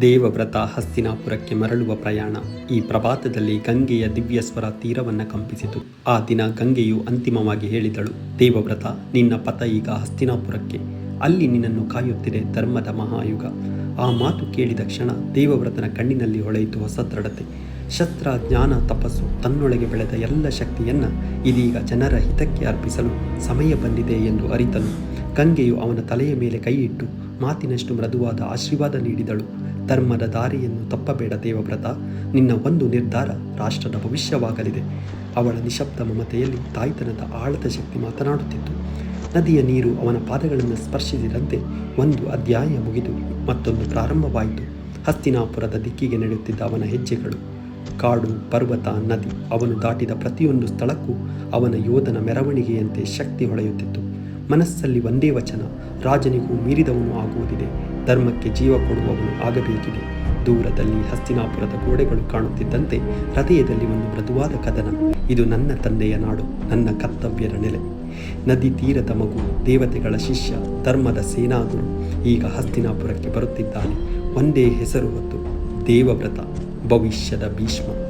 ದೇವವ್ರತ ಹಸ್ತಿನಾಪುರಕ್ಕೆ ಮರಳುವ ಪ್ರಯಾಣ. ಈ ಪ್ರಭಾತದಲ್ಲಿ ಗಂಗೆಯ ದಿವ್ಯಸ್ವರ ತೀರವನ್ನು ಕಂಪಿಸಿತು. ಆ ದಿನ ಗಂಗೆಯು ಅಂತಿಮವಾಗಿ ಹೇಳಿದಳು, ದೇವವ್ರತ, ನಿನ್ನ ಪಥ ಈಗ ಹಸ್ತಿನಾಪುರಕ್ಕೆ. ಅಲ್ಲಿ ನಿನ್ನನ್ನು ಕಾಯುತ್ತಿದೆ ಧರ್ಮದ ಮಹಾಯುಗ. ಆ ಮಾತು ಕೇಳಿದ ಕ್ಷಣ ದೇವವ್ರತನ ಕಣ್ಣಿನಲ್ಲಿ ಹೊಳೆಯಿತು ಹೊಸ ದೃಢತೆ ಶಸ್ತ್ರ, ಜ್ಞಾನ, ತಪಸ್ಸು, ತನ್ನೊಳಗೆ ಬೆಳೆದ ಎಲ್ಲ ಶಕ್ತಿಯನ್ನ ಇದೀಗ ಜನರ ಹಿತಕ್ಕೆ ಅರ್ಪಿಸಲು ಸಮಯ ಬಂದಿದೆ ಎಂದು ಅರಿತನು. ಗಂಗೆಯು ಅವನ ತಲೆಯ ಮೇಲೆ ಕೈಯಿಟ್ಟು ಮಾತಿನಷ್ಟು ಮೃದುವಾದ ಆಶೀರ್ವಾದ ನೀಡಿದಳು. ಧರ್ಮದ ದಾರಿಯನ್ನು ತಪ್ಪಬೇಡ ದೇವವ್ರತ. ನಿನ್ನ ಒಂದು ನಿರ್ಧಾರ ರಾಷ್ಟ್ರದ ಭವಿಷ್ಯವಾಗಲಿದೆ. ಅವಳ ನಿಶಬ್ದ ಮಮತೆಯಲ್ಲಿ ತಾಯ್ತನದ ಆಳದ ಶಕ್ತಿ ಮಾತನಾಡುತ್ತಿತ್ತು. ನದಿಯ ನೀರು ಅವನ ಪಾದಗಳನ್ನು ಸ್ಪರ್ಶಿಸಿದಂತೆ ಒಂದು ಅಧ್ಯಾಯ ಮುಗಿದು ಮತ್ತೊಂದು ಪ್ರಾರಂಭವಾಯಿತು. ಹಸ್ತಿನಾಪುರದ ದಿಕ್ಕಿಗೆ ನಡೆಯುತ್ತಿದ್ದ ಅವನ ಹೆಜ್ಜೆಗಳು, ಕಾಡು, ಪರ್ವತ, ನದಿ, ಅವನು ದಾಟಿದ ಪ್ರತಿಯೊಂದು ಸ್ಥಳಕ್ಕೂ ಅವನ ಯೋಧನ ಮೆರವಣಿಗೆಯಂತೆ ಶಕ್ತಿ ಹೊಳೆಯುತ್ತಿತ್ತು. ಮನಸ್ಸಲ್ಲಿ ಒಂದೇ ವಚನ, ರಾಜನಿಗೂ ಮೀರಿದವನು ಆಗುವುದಿದೆ, ಧರ್ಮಕ್ಕೆ ಜೀವ ಕೊಡುವವನು ಆಗಬೇಕಿದೆ. ದೂರದಲ್ಲಿ ಹಸ್ತಿನಾಪುರದ ಗೋಡೆಗಳು ಕಾಣುತ್ತಿದ್ದಂತೆ ಹೃದಯದಲ್ಲಿ ಒಂದು ಮೃದುವಾದ ಕದನ, ಇದು ನನ್ನ ತಂದೆಯ ನಾಡು, ನನ್ನ ಕರ್ತವ್ಯದ ನೆಲೆ. ನದಿ ತೀರದ ಮಗು, ದೇವತೆಗಳ ಶಿಷ್ಯ, ಧರ್ಮದ ಸೇನಾಗುರು, ಈಗ ಹಸ್ತಿನಾಪುರಕ್ಕೆ ಬರುತ್ತಿದ್ದಾನೆ, ಒಂದೇ ಹೆಸರು ಹೊತ್ತು ದೇವವ್ರತ, ಭವಿಷ್ಯದ ಭೀಷ್ಮ.